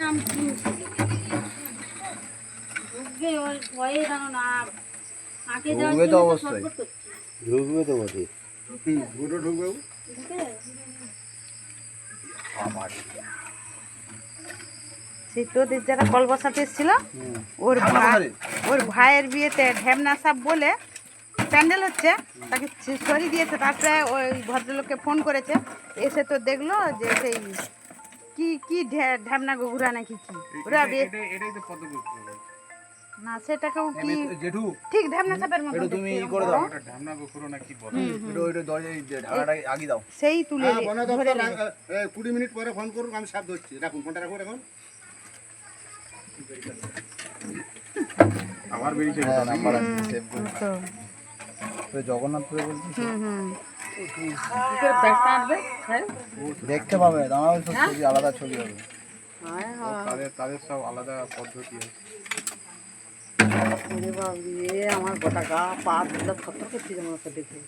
নাম ঢুকবে ওর ভয়ে জানো না। আগে ঢুকবে তো অবশ্যই। ঢুকবে তো বটে। ঢুকবে ঢুকে? সেই তোদের যারা কল বসাতে এসেছিল ওর ভাই ওর ভাইয়ের বিয়েতে বলে প্যান্ডেল হচ্ছে তাকে সরিয়ে দিয়েছে। তারপরে ওই ভদ্রলোককে ফোন করেছে এসে তো দেখল যে সেই কি কি ঢ্যা- ঢ্যামনা গুগুরা নাকি কি? ওরা এটাই তো না সেটাকেও কি? জেঠু ঠিক ঢ্যামনা সাপের মতো একটু তুমি ই করে দাও। ওটা ঢামনা গোখরো না কি বলে একটু ওইটা দরজায় ঢাকাটা আগে দাও। সেই তুলে হ্যাঁ নে- বন দপ্তর নে। এ, কুড়ি মিনিট পরে ফোন করুন আমি সাপ ধরছি। রাখুন ফোনটা রাখুন। এখন আবার বেরিয়েছে নাম্বার সেভ করে। তো। তো জগন্নাথ বলছি হুম হুম। দেখতে পাবে দাঁড়াও সব ছবি আলাদা ছবি হবে। তাদের তাদের সব আলাদা পদ্ধতি আছে। আমার গোটা গা পা দুটো থর করছি যেমন দেখে।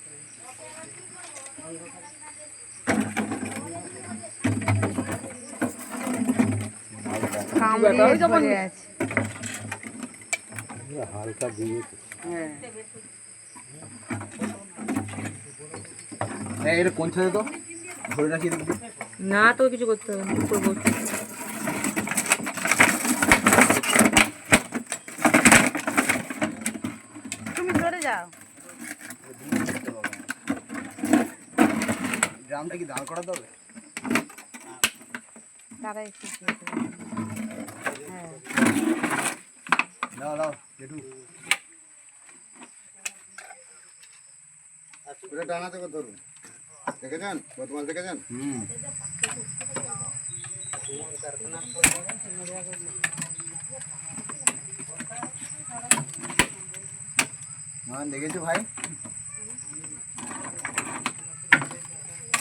হালকা দিয়ে হ্যাঁ। এটা কোন ছেলে তো? ধরে দেখবি না তো কিছু করতে হবে না করব? তুমি সরে যাও। ড্রামটা কি দাঁড় করাতে হবে? তারা হ্যাঁ। দাও দাও জেঠু। ধরুন? দেখেছেন বর্তমান দেখেছেন হুম। দেখেছ ভাই?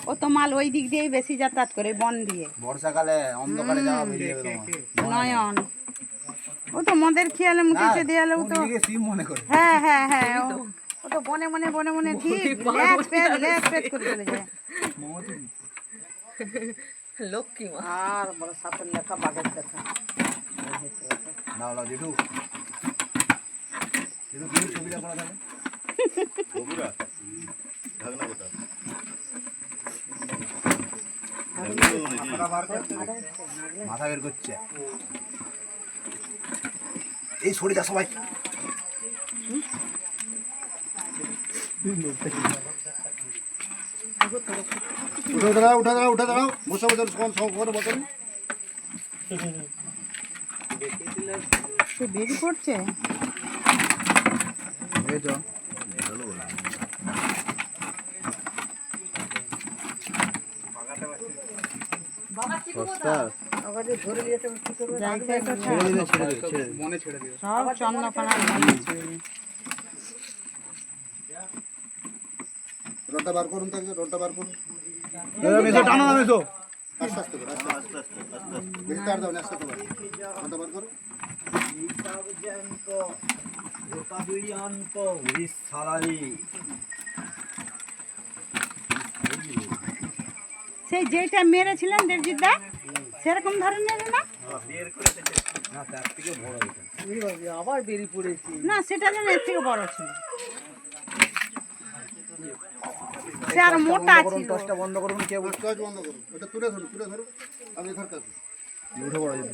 ও তো মাল ওই দিক দিয়েই বেশি যাতায়াত করে বন দিয়ে। বর্ষাকালে অন্ধকারে যাওয়া বেরিয়ে নয়ন। ও তো মদের খেয়ালে মুখে সে দেয়ালে ও তো মনে করে? হ্যাঁ হ্যাঁ হ্যাঁ তো বনে বনে বনে বনে ঠিক করে চলে যায়। লক্ষ্মী মা। আর বড় সাপের লেখা বাঘের দেখা দাও দাও জেঠু জেঠু তুমি ছবিটা করা থাকে মাথা বের করছে। এই সরে যা সবাই উঠে দাঁড়াও উঠে দাঁড়াও উঠে দাঁড়াও। বসে বসে সমান সম করে বসেন সে করছে? মনে ছেড়ে দিও সব চন্দ্রকোনা রডটা বার করুন তাকে রডটা বার করুন। মেসো টানো না মেসো। আস্তে আস্তে করে আস্তে আস্তে আস্তে বেশি তার দাও না আস্তে আস্তে করে। রডটা বার করো। সেই যেটা মেরেছিলেন দেবজিৎদা সেরকম ধরনের না? আবার বেরিয়ে পড়েছি না সেটা যেন এর থেকে বড় ছিল। সে আর মোটা ছিল। টসটা বন্ধ করুন কে বলছে কাজ বন্ধ করুন। ওটা তুলে ধরুন তুলে ধরুন। আমি এখান কাছে উঠে পড়া যাবে।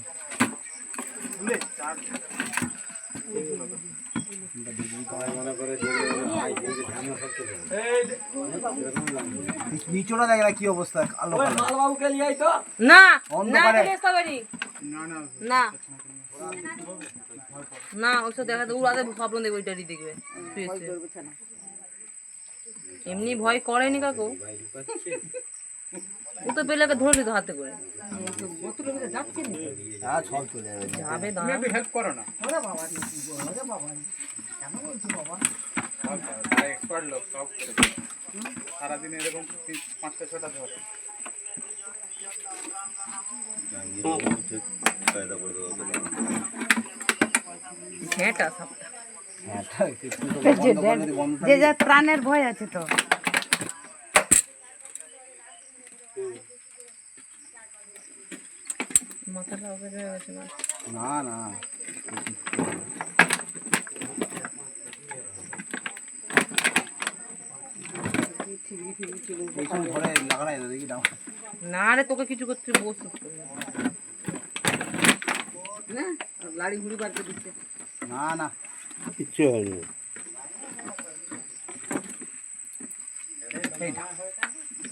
নিচোটা দেখ না কি অবস্থা? আলো কালো। না ওইসব দেখাতে উড়াতে স্বপ্ন দেখবে ওইটারই দেখবে। এমনি ভয় করেনি কাকু। ও তো পেলাকে ধরে নিত হাতে করে। হ্যাঁ যাবে। সারাদিনে এরকম পাঁচটা ছটা ধরে। ঘেঁটা সাপটা। যে বন্ধ করে যদি বন্ধ যে যার প্রাণের ভয় আছে তো। হয়ে না। না না ঘরে রে তোকে কিছু করতে বস না লাড়ি ঘুড়ি বার দিচ্ছে না না। কিচ্ছু হয়নি।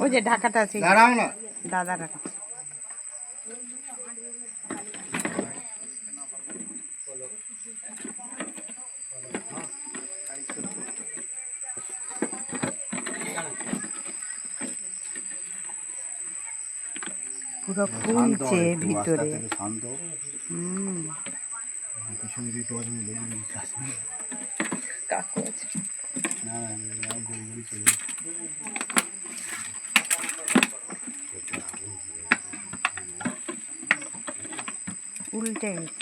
ওই যে ঢাকাটা আছে। দাঁড়াও না। দাদা ঢাকা পুরো ফুলছে ভিতরে। হুম। পিছনে দিয়ে টর্চ মেরে দেখবি বিশ্বাস নেই। কাকু আছে না না না, গড়ি গড়ি চলে যাবে। উল্টে গেছে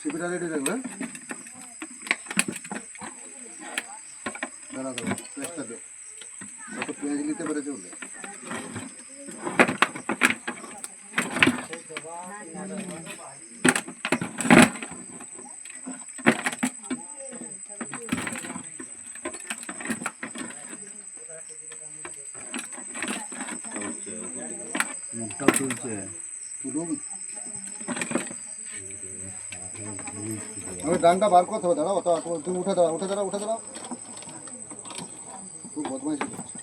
সিপিটা রেডি রাখবে দাঁড়া দাঁড়া পেঁয়াজটা দে। কত পেঁয়াজ নিতে পেরেছে বলে মুখটাও তুলছে। তুলুন আমি ডানটা বার করতে হবে দাঁড়াও তো তুমি উঠে দাঁড়াও উঠে দাঁড়াও উঠে দাঁড়াও। ¿cómo?